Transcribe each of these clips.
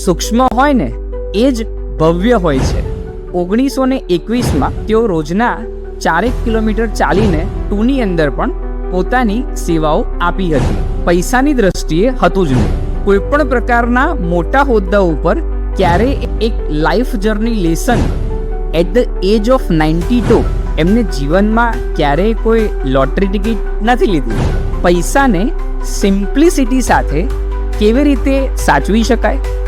સૂક્ષ્મ હોય ને એ જ ભવ્ય હોય છે. ઓગણીસો ને એકવીસમાં તેઓ રોજના ચારેક કિલોમીટર ચાલીને ટૂની અંદર પણ પોતાની સેવાઓ આપી હતી. પૈસાની દ્રષ્ટિએ હતું જ નહીં. કોઈ પણ પ્રકારના મોટા હોદ્દા ઉપર ક્યારેય એક life journey lesson at the age of ninety two એમને જીવનમાં ક્યારેય કોઈ લોટરી ટિકિટ નથી લીધી. પૈસાને સિમ્પ્લિસિટી સાથે કેવી રીતે સાચવી શકાય?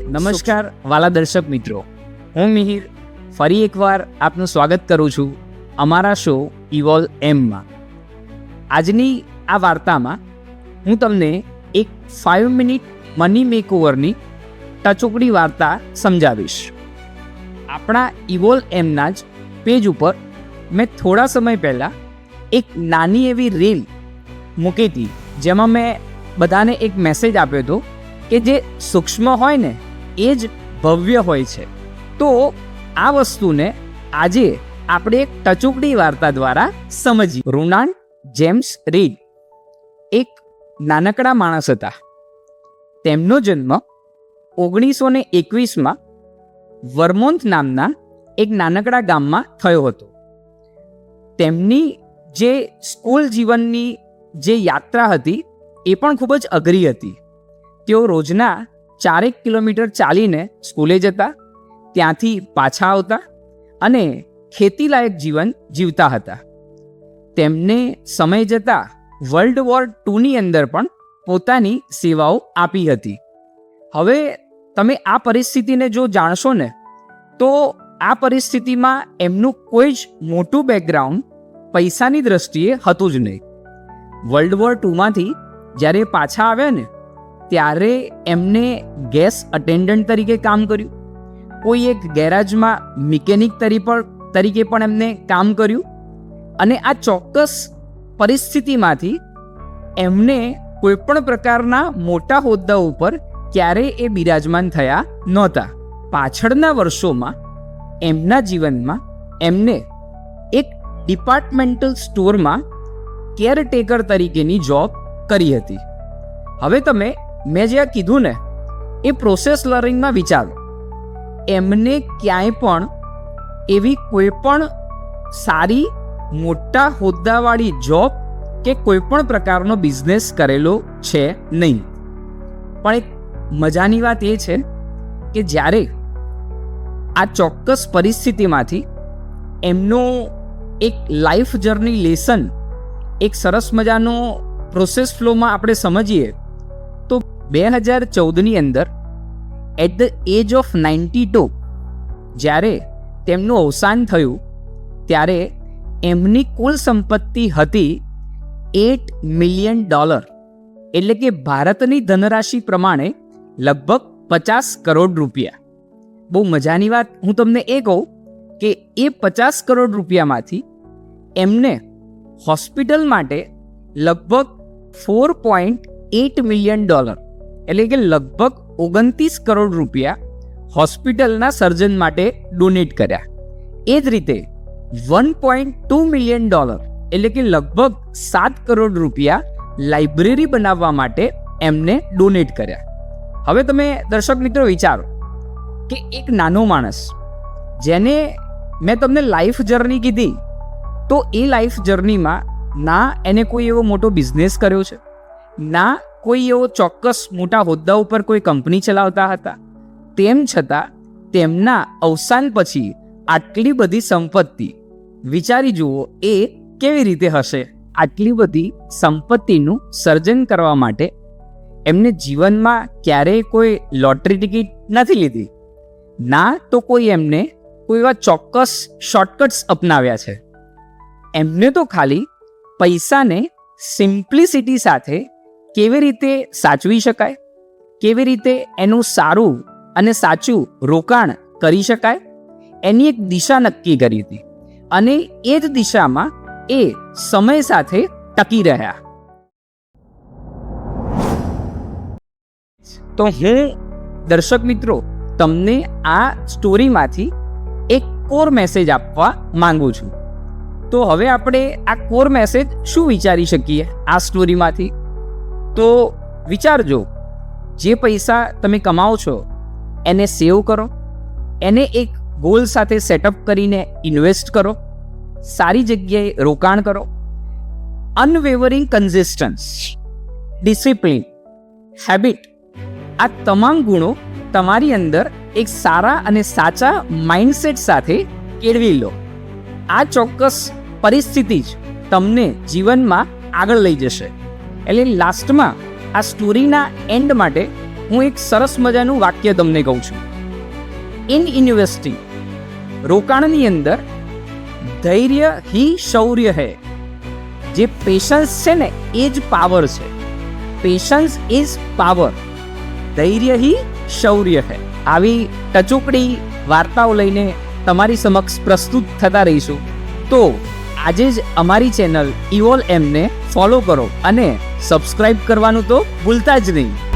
નમસ્કાર. વાલા દર્શક મિત્રો. હું મિહિર. ફરી એકવાર આપનું સ્વાગત કરું છું અમારા શો ઇવોલ એમમાં આજની આ વાર્તામાં હું તમને એક ફાઇવ મિનિટ મની મેકઓવરની ટચુકડી વાર્તા સમજાવીશ. આપણા ઇવોલ એમના જ પેજ ઉપર મેં થોડા સમય પહેલાં એક નાની એવી રીલ મૂકી હતી, જેમાં મેં બધાને એક મેસેજ આપ્યો હતો કે જે સૂક્ષ્મ હોય ને, એ જ ભવ્ય હોય છે. તો આ વસ્તુને આજે આપણે એક ટચુકડી વાર્તા દ્વારા સમજીએ. Ronald James Read. એક નાનકડા માણસ હતા. તેમનો જન્મ ઓગણીસો ને એકવીસમાં વર્મોન્થ નામના એક નાનકડા ગામમાં થયો હતો. તેમની જે સ્કૂલ જીવનની જે યાત્રા હતી, એ પણ ખૂબ જ અઘરી હતી. તેઓ રોજના ચારેક કિલોમીટર ચાલીને સ્કૂલે જતા, ત્યાંથી પાછા આવતા અને ખેતીલાયક જીવન જીવતા હતા. તેમને સમય જતાં વર્લ્ડ વોર ટુની અંદર પણ પોતાની સેવાઓ આપી હતી. હવે તમે આ પરિસ્થિતિને જો જાણશો ને, તો આ પરિસ્થિતિમાં એમનું કોઈ જ મોટું બેકગ્રાઉન્ડ પૈસાની દ્રષ્ટિએ હતું જ નહીં. વર્લ્ડ વોર ટુમાંથી જ્યારે પાછા આવ્યા ને ત્યારે એમને ગેસ અટેન્ડન્ટ તરીકે કામ કર્યું. કોઈ એક ગેરાજમાં મિકેનિક તરીકે પણ એમને કામ કર્યું. અને આ ચોક્કસ પરિસ્થિતિમાંથી એમને કોઈપણ પ્રકારના મોટા હોદ્દા ઉપર ક્યારેય એ બિરાજમાન થયા નહોતા. પાછળના વર્ષોમાં એમના જીવનમાં એમને એક ડિપાર્ટમેન્ટલ સ્ટોરમાં કેરટેકર તરીકેની જોબ કરી હતી. હવે તમે મેં જે કીધું ને, એ પ્રોસેસ લર્નિંગમાં વિચારો. એમને ક્યાંય પણ એવી કોઈ પણ સારી, મોટા હોદ્દાવાળી જોબ કે કોઈ પણ પ્રકારનો બિઝનેસ કરેલો છે નહીં. પણ એક મજાની વાત એ છે કે જ્યારે આ ચોક્કસ પરિસ્થિતિમાંથી એમનો એક લાઈફ જર્ની લેસન એક સરસ મજાનો પ્રોસેસ ફ્લોમાં આપણે સમજીએ બે હજાર ચૌદની અંદર at the age of ninety two જ્યારે તેમનું અવસાન થયું, ત્યારે એમની કુલ સંપત્તિ હતી એટ મિલિયન ડોલર એટલે કે ભારતની ધનરાશિ પ્રમાણે લગભગ પચાસ કરોડ રૂપિયા. બહુ મજાની વાત હું તમને એ કહું કે એ પચાસ કરોડ રૂપિયામાંથી એમને હોસ્પિટલ માટે લગભગ four point eight million dollar એટલે કે લગભગ ઓગણત્રીસ કરોડ રૂપિયા હોસ્પિટલના સર્જન માટે ડોનેટ કર્યા. એ જ રીતે one point two million dollar એટલે કે લગભગ સાત કરોડ રૂપિયા લાઇબ્રેરી બનાવવા માટે એમને ડોનેટ કર્યા. હવે તમે દર્શક મિત્રો વિચારો કે એક નાનો માણસ જેને મેં તમને લાઈફ જર્ની કીધી, તો એ લાઈફ જર્નીમાં ના એને કોઈ એવો મોટો બિઝનેસ કર્યો છે? ના કોઈ એવો ચોક્કસ મોટા હોદ્દા ઉપર કોઈ કંપની ચલાવતા હતા. તેમ છતાં, તેમના અવસાન પછી આટલી બધી સંપત્તિ, વિચારી જુઓ એ કેવી રીતે હશે? આટલી બધી સંપત્તિનું સર્જન કરવા માટે એમને જીવનમાં ક્યારેય કોઈ લોટરી ટિકિટ નથી લીધી. ના તો કોઈ એમને કોઈ એવા ચોક્કસ શોર્ટકટ્સ અપનાવ્યા છે. એમને તો ખાલી પૈસાને સિમ્પ્લિસિટી સાથે કેવી રીતે સાચવી શકાય? કેવી રીતે એનું સારું અને સાચું રોકાણ કરી શકાય? એની એક દિશા નક્કી કરી હતી અને એ જ દિશામાં એ સમય સાથે ટકી રહ્યા. તો હું, દર્શક મિત્રો, તમને આ સ્ટોરીમાંથી એક કોર મેસેજ આપવા માંગુ છું. તો હવે આપણે આ કોર મેસેજ શું વિચારી શકીએ આ સ્ટોરીમાંથી? તો વિચારજો, જે પૈસા તમે કમાઓ છો, એને સેવ કરો, એને એક ગોલ સાથે સેટઅપ કરીને ઇન્વેસ્ટ કરો, સારી જગ્યાએ રોકાણ કરો. અનવેવરિંગ કન્સિસ્ટન્સ, ડિસિપ્લિન, હેબિટ, આ તમામ ગુણો તમારી અંદર એક સારા અને સાચા માઇન્ડસેટ સાથે કેળવી લો. આ ચોક્કસ પરિસ્થિતિ જ તમને જીવનમાં આગળ લઈ જશે. એટલે લાસ્ટમાં આ સ્ટોરીના એન્ડ માટે હું એક સરસ મજાનું વાક્ય તમને કહું છું. ઇન ઇન્વેસ્ટિંગ રોકાણની અંદર ધૈર્ય હી શૌર્ય હૈ. જે પેશન્સ છે ને, એ જ પાવર છે. પેશન્સ ઇઝ પાવર ધૈર્ય હી શૌર્ય હૈ. આવી ટચુકડી વાર્તાઓ લઈને તમારી સમક્ષ પ્રસ્તુત થતા રહીશું. તો આજે જ અમારી ચેનલ ઇવોલ એમને ફોલો કરો અને સબસ્ક્રાઇબ કરવાનું તો ભૂલતા જ નહીં.